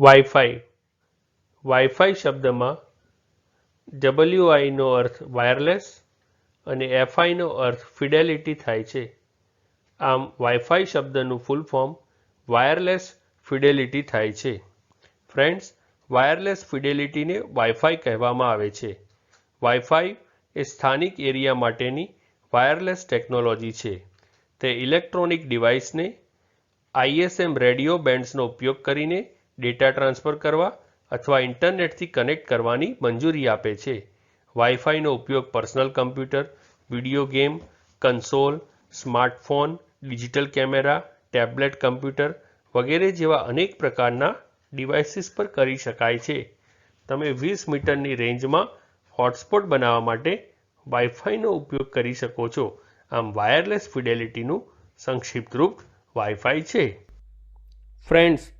Wifi wifi શબ્દમાં ડબલ્યુઆઈનો અર્થ wireless અને એફઆઈનો અર્થ fidelity થાય છે. આમ વાઈફાઈ શબ્દનું ફૂલ ફોર્મ વાયરલેસ ફિડેલિટી થાય છે. ફ્રેન્ડ્સ વાયરલેસ ફિડેલિટીને વાઈફાઈ કહેવામાં આવે છે. વાઈફાઈ એ સ્થાનિક એરિયા માટેની વાયરલેસ ટેકનોલોજી છે. તે ઇલેક્ટ્રોનિક ડિવાઇસને આઈએસએમ રેડિયો બેન્ડ્સનો ઉપયોગ કરીને ડેટા ટ્રાન્સફર કરવા અથવા ઇન્ટરનેટથી કનેક્ટ કરવાની મંજૂરી આપે છે. વાઈફાઈનો ઉપયોગ personal computer, video game, console, smartphone, digital camera, tablet computer વગેરે જેવા અનેક પ્રકારના ડિવાઇસીસ પર કરી શકાય છે. તમે વીસ મીટરની રેન્જમાં હોટસ્પોટ બનાવવા માટે વાઈફાઈનો ઉપયોગ કરી શકો છો. આમ વાયરલેસ ફિડેલિટીનું સંક્ષિપ્ત રૂપ વાઈફાઈ છે. ફ્રેન્ડ્સ